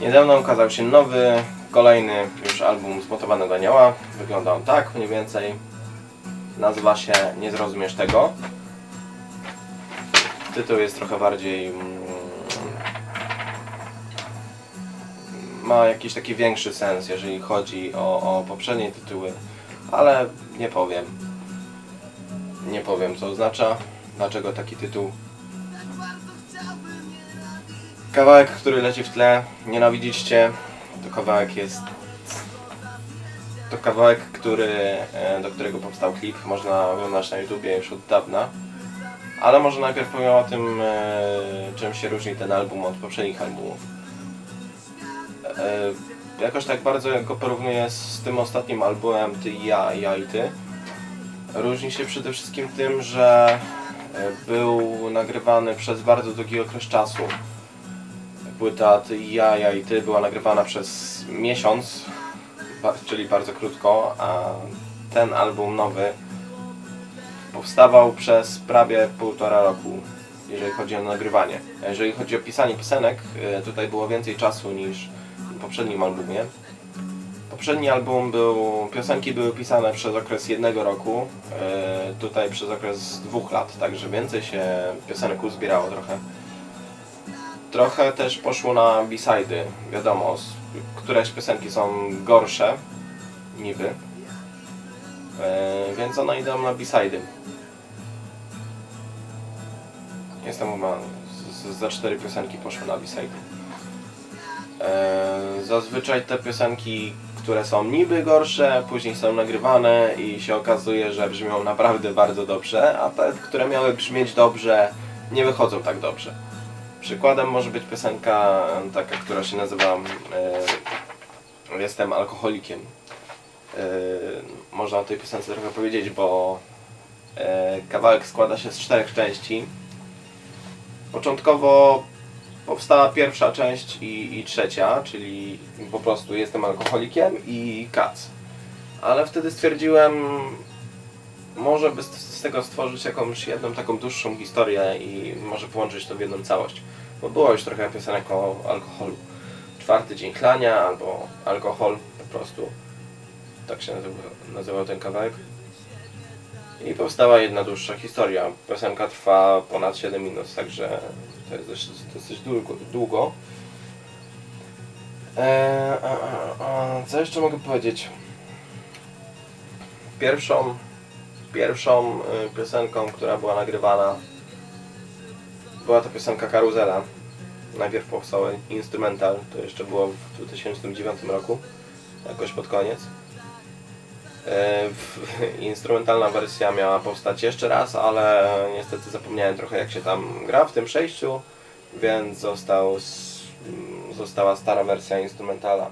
Niedawno ukazał się nowy, kolejny już album Zmontowanego Anioła. Wygląda on tak mniej więcej. Nazywa się Nie zrozumiesz tego. Tytuł jest trochę bardziej... mm, Ma jakiś taki większy sens, jeżeli chodzi o, o poprzednie tytuły, ale nie powiem. Nie powiem co oznacza, dlaczego taki tytuł. Kawałek, który leci w tle, nienawidzicie, to kawałek jest... To kawałek, który, e, do którego powstał klip, można oglądać na YouTubie już od dawna. Ale może najpierw powiem o tym, e, czym się różni ten album od poprzednich albumów. E, jakoś tak bardzo go porównuję z tym ostatnim albumem Ty i ja, ja i ty. Różni się przede wszystkim tym, że był nagrywany przez bardzo długi okres czasu. Płyta Ty i ja, ja i ty była nagrywana przez miesiąc, czyli bardzo krótko, a ten album nowy powstawał przez prawie półtora roku, jeżeli chodzi o nagrywanie. Jeżeli chodzi o pisanie piosenek, e, tutaj było więcej czasu niż w poprzednim albumie. Poprzedni album był, piosenki były pisane przez okres jednego roku, e, tutaj przez okres dwóch lat, także więcej się piosenek uzbierało trochę. Trochę też poszło na b-sidy, wiadomo, któreś piosenki są gorsze, niby, e, więc one idą na b-sidy. Jestem chyba, za cztery piosenki poszły na b-sidy. E, Zazwyczaj te piosenki, które są niby gorsze, później są nagrywane i się okazuje, że brzmią naprawdę bardzo dobrze, a te, które miały brzmieć dobrze, nie wychodzą tak dobrze. Przykładem może być piosenka taka, która się nazywa Jestem alkoholikiem. E, można o tej piosence trochę powiedzieć, bo e, kawałek składa się z czterech części. Początkowo powstała pierwsza część i, i trzecia, czyli po prostu jestem alkoholikiem i kac. Ale wtedy stwierdziłem, może by z, tego stworzyć jakąś jedną taką dłuższą historię i może połączyć to w jedną całość. Bo było już trochę piosenek o alkoholu. Czwarty dzień chlania albo alkohol po prostu. Tak się nazywał, nazywał ten kawałek. I powstała jedna dłuższa historia. Piosenka trwa ponad 7 minut, także to jest dosyć, dosyć długo. długo. Eee, a, a, a, co jeszcze mogę powiedzieć? Pierwszą, pierwszą y, piosenką, która była nagrywana, była to piosenka Karuzela. Najpierw powstał instrumental, to jeszcze było w 2009 roku, jakoś pod koniec. W- Instrumentalna wersja miała powstać jeszcze raz, ale niestety zapomniałem trochę jak się tam gra w tym przejściu, więc został, s- została stara wersja instrumentala.